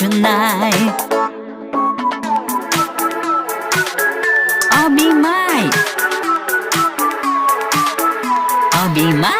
починай. Обіймай. Обіймай. Обіймай.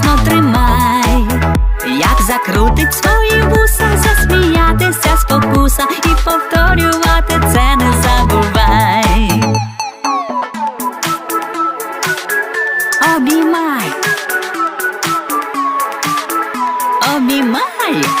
Обіймай. Обіймай.